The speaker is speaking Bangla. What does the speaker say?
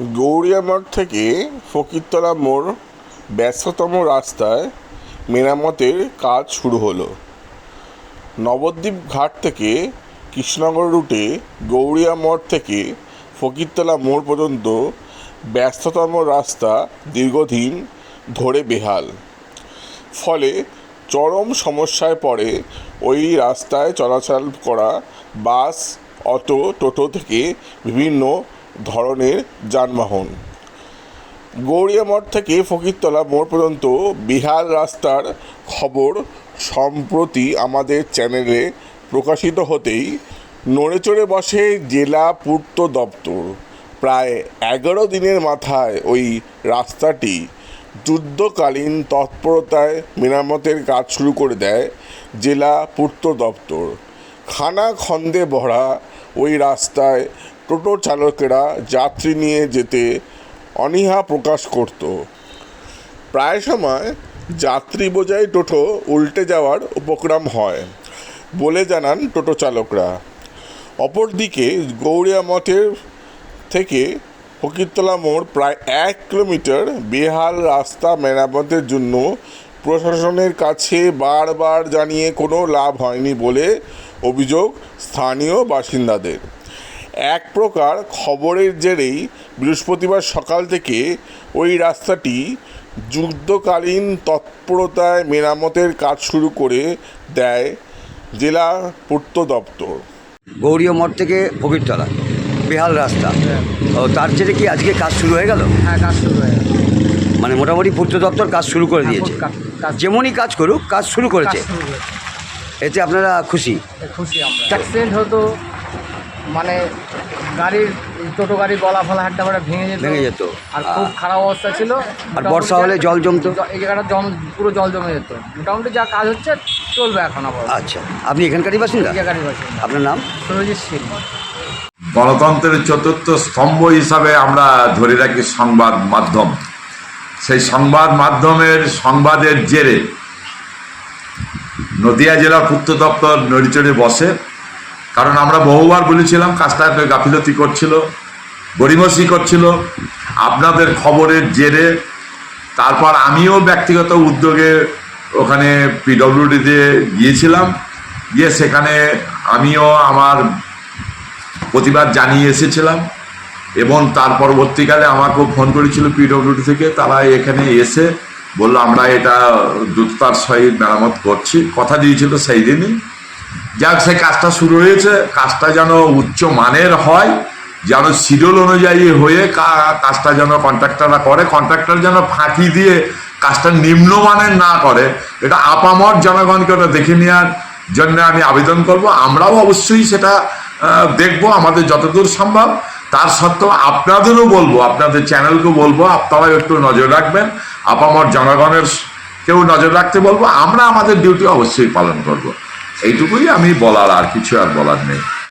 গৌরিয়ামঠ থেকে ফকিরতলা মোড় ব্যস্ততম রাস্তায় মেরামতের কাজ শুরু হলো। নবদ্বীপ ঘাট থেকে কৃষ্ণনগর রুটে গৌরিয়া মঠ থেকে ফকিরতলা মোড় পর্যন্ত ব্যস্ততম রাস্তা দীর্ঘদিন ধরে বেহাল। ফলে চরম সমস্যায় পড়ে ওই রাস্তায় চলাচল করা বাস, অটো, টোটো থেকে বিভিন্ন ধরনের যানবাহন। গৌরিয়া মঠ থেকে ফকিরতলা মোড় পর্যন্ত বিহার রাস্তার খবর সম্প্রতি আমাদের চ্যানেলে প্রকাশিত হতেই নড়েচড়ে বসে জেলা পূর্ত দপ্তর। প্রায় এগারো দিনের মাথায় ওই রাস্তাটি যুদ্ধকালীন তৎপরতায় মেরামতের কাজ শুরু করে দেয় জেলা পূর্ত দপ্তর। খানা খন্দে ভরা ওই রাস্তায় টোটো চালকেরা যাত্রী নিয়ে যেতে অনীহা প্রকাশ করত। প্রায় সময় যাত্রী বোঝাই টোটো উল্টে যাওয়ার উপক্রম হয় বলে জানান টোটো চালকরা অপরদিকে গৌরিয়া মঠের থেকে ফকিরতলা মোড় প্রায় এক কিলোমিটার বেহাল রাস্তা মেরামতের জন্য প্রশাসনের কাছে বারবার জানিয়ে কোনো লাভ হয়নি বলে অভিযোগ স্থানীয় বাসিন্দাদের। এক প্রকার খবরের জেরেই বৃহস্পতিবার সকাল থেকে ওই রাস্তাটি যুদ্ধকালীন তৎপরতায় মেরামতের কাজ শুরু করে দেয় জেলা পূর্ত দপ্তর। গৌরীয় মঠ থেকে ফকিরতলা বেহাল রাস্তা। ও তার জেরে কি আজকে কাজ শুরু হয়ে গেল? হ্যাঁ কাজ শুরু হয়ে গেছে মানে মোটামুটি পূর্ত দপ্তর কাজ শুরু করে দিয়েছে। কা- কাজ- যেমনই কাজ করুক কাজ শুরু করেছে। এতে আপনারা খুশি? খুশি আমরা। হতো। মানে গাড়ির টোটো গাড়ির গলা ফলা হাড্ডা ফাড্ডা ভেঙে যেত ভেঙে যেত। আর খুব খারাপ অবস্থা ছিল। আর বর্ষা হলে জল জমতো? এই জায়গাটা জম পুরো জল জমে যেত। মোটামুটি যা কাজ হচ্ছে চলবে এখন আবার আচ্ছা। আপনি এখানকারই বাসিন্দা? জায়গারই বাসিন্দা। আপনার নাম? সুরজিৎ সিং। গণতন্ত্রের চতুর্থ স্তম্ভ হিসাবে আমরা ধরে রাখি সংবাদ মাধ্যম। সেই সংবাদ মাধ্যমের সংবাদের জেরে নদিয়া জেলা পূর্ত দপ্তর নড়িচড়ে বসে। কারণ আমরা বহুবার বলেছিলাম কাজটা একটু গাফিলতি করছিল গরিমসি করছিল। আপনাদের খবরের জেরে তারপর আমিও ব্যক্তিগত উদ্যোগে ওখানে পিডব্লিউডিতে গিয়েছিলাম। গিয়ে সেখানে আমিও আমার প্রতিবাদ জানিয়ে এসেছিলাম এবং তার পরবর্তীকালে আমাকেও ফোন করেছিল পিডব্লিউডি থেকে। তারা এখানে এসে বলল, আমরা এটা দ্রুততার সহিত মেরামত করছি। কথা দিয়েছিল সেই দিনই। যাক, সে কাজটা শুরু হয়েছে। কাজটা যেন উচ্চ মানের হয়, যেন শিডিউল অনুযায়ী হয়ে কাজটা যেন কন্ট্রাক্টররা করে কন্ট্রাক্টর যেন ফাঁকি দিয়ে কাজটা নিম্নমানের না করে। এটা আপামর জনগণকে ওটা দেখে নেওয়ার জন্য আমি আবেদন করব। আমরাও অবশ্যই সেটা দেখব আমাদের যতদূর সম্ভব। তার সত্ত্বেও আপনাদেরও বলব, আপনাদের চ্যানেলকেও বলব, আপনারাও একটু নজর রাখবেন। আপামর জনগণের কেউ নজর রাখতে বলব। আমরা আমাদের ডিউটি অবশ্যই পালন করব। এইটুকুই আমি বলার আর কিছু আর বলার নেই।